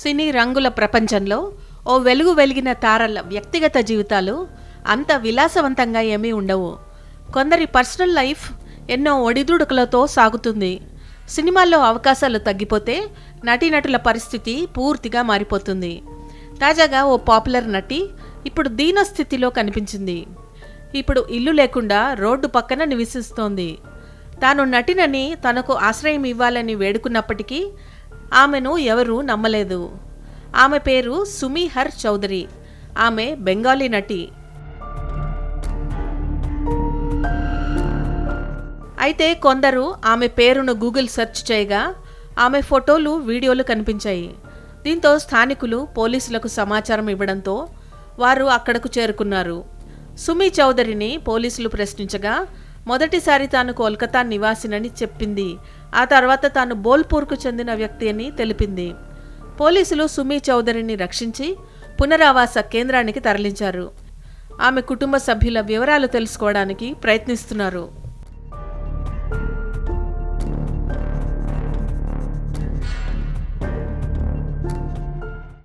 సినీ రంగుల ప్రపంచంలో ఓ వెలుగు వెలిగిన తారల వ్యక్తిగత జీవితాలు అంత విలాసవంతంగా ఏమీ ఉండవు. కొందరి పర్సనల్ లైఫ్ ఎన్నో ఒడిదుడుకులతో సాగుతుంది. సినిమాల్లో అవకాశాలు తగ్గిపోతే నటీనటుల పరిస్థితి పూర్తిగా మారిపోతుంది. తాజాగా ఓ పాపులర్ నటి ఇప్పుడు దీనస్థితిలో కనిపించింది. ఇప్పుడు ఇల్లు లేకుండా రోడ్డు పక్కన నివసిస్తోంది. తాను నటినని తనకు ఆశ్రయం ఇవ్వాలని వేడుకున్నప్పటికీ ఆమెను ఎవరూ నమ్మలేదు. ఆమె పేరు సుమీహర్ చౌదరి. ఆమె బెంగాలీ నటి. అయితే కొందరు ఆమె పేరును గూగుల్ సెర్చ్ చేయగా ఆమె ఫోటోలు వీడియోలు కనిపించాయి. దీంతో స్థానికులు పోలీసులకు సమాచారం ఇవ్వడంతో వారు అక్కడకు చేరుకున్నారు. సుమి చౌదరిని పోలీసులు ప్రశ్నించగా మొదటిసారి తాను కోల్కతా నివాసినని చెప్పింది. ఆ తర్వాత తాను బోల్పూర్కు చెందిన వ్యక్తి అని తెలిపింది. పోలీసులు సుమీ చౌదరిని రక్షించి పునరావాస కేంద్రానికి తరలించారు. ఆమె కుటుంబ సభ్యుల వివరాలు తెలుసుకోవడానికి ప్రయత్నిస్తున్నారు.